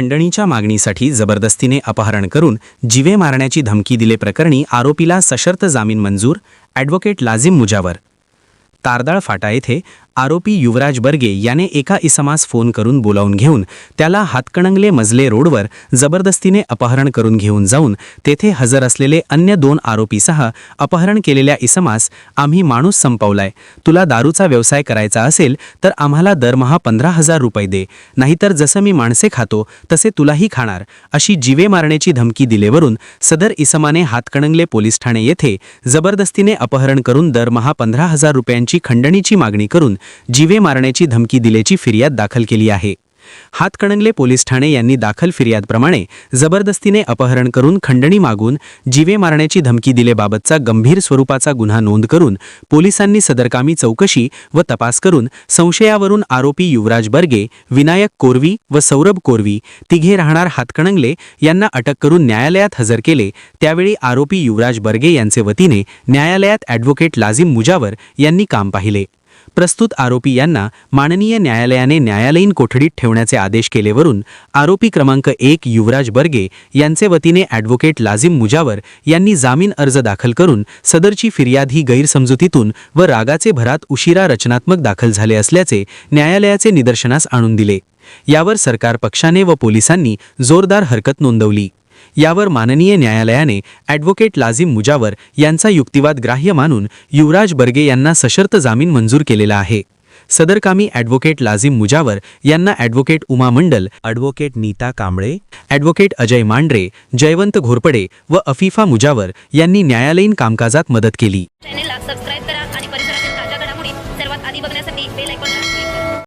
खंडणीच्या मागणीसाठी जबरदस्तीने अपहरण करून जिवे मारण्याची धमकी दिले प्रकरणी आरोपीला सशर्त जामीन मंजूर ॲडव्होकेट लाजिम मुजावर. तारदाळ फाटा येथे आरोपी युवराज बर्गे याने एका इसमास फोन करून बोलावून घेऊन त्याला हातकणंगले मजले रोडवर जबरदस्तीने अपहरण करून घेऊन जाऊन तेथे हजर असलेले अन्य दोन आरोपीसह अपहरण केलेल्या इसमास आम्ही माणूस संपवलाय. तुला दारूचा व्यवसाय करायचा असेल तर आम्हाला दरमहा पंधरा हजार रुपये दे. नाहीतर जसं मी माणसे खातो तसे तुलाही खाणार. अशी जीवे मारण्याची धमकी दिलेवरून सदर इसमाने हातकणंगले पोलीस ठाणे येथे जबरदस्तीने अपहरण करून दरमहा पंधरा हजार रुपयांची खंडणीची मागणी करून जीवे मारण्याची धमकी दिल्याची फिर्याद दाखल केली आहे. हातकणंगले पोलीस ठाणे यांनी दाखल फिर्यादप्रमाणे जबरदस्तीने अपहरण करून खंडणी मागून जीवे मारण्याची धमकी दिलेबाबतचा गंभीर स्वरूपाचा गुन्हा नोंद करून पोलिसांनी सदरकामी चौकशी व तपास करून संशयावरून आरोपी युवराज बर्गे विनायक कोरवी व सौरभ कोरवी तिघे राहणार हातकणंगले यांना अटक करून न्यायालयात हजर केले. त्यावेळी आरोपी युवराज बर्गे यांचे वतीने न्यायालयात ॲडव्होकेट लाजिम मुजावर यांनी काम पाहिले. प्रस्तुत आरोपी यांना माननीय न्यायालयाने न्यायालयीन कोठडीत ठेवण्याचे आदेश केलेवरून आरोपी क्रमांक एक युवराज बर्गे यांचे वतीने ॲडव्होकेट लाजिम मुजावर यांनी जामीन अर्ज दाखल करून सदरची फिर्याद ही गैरसमजुतीतून व रागाचे भरात उशिरा रचनात्मक दाखल झाले असल्याचे न्यायालयाचे निदर्शनास आणून दिले. यावर सरकार पक्षाने व पोलिसांनी जोरदार हरकत नोंदवली. यावर माननीय न्यायालयाने ॲडव्होकेट लाझिम मुजावर यांचा युक्तिवाद ग्राह्य मानून युवराज बर्गे यांना सशर्त जामीन मंजूर केलेला आहे. सदरकामी ॲडव्होकेट लाझिम मुजावर यांना advocate Uma Mandal advocate Nita Kamble advocate Ajay Mandhare Jaywant Ghorpade व अफिफा मुजावर यांनी न्यायालयीन कामकाजात मदत केली.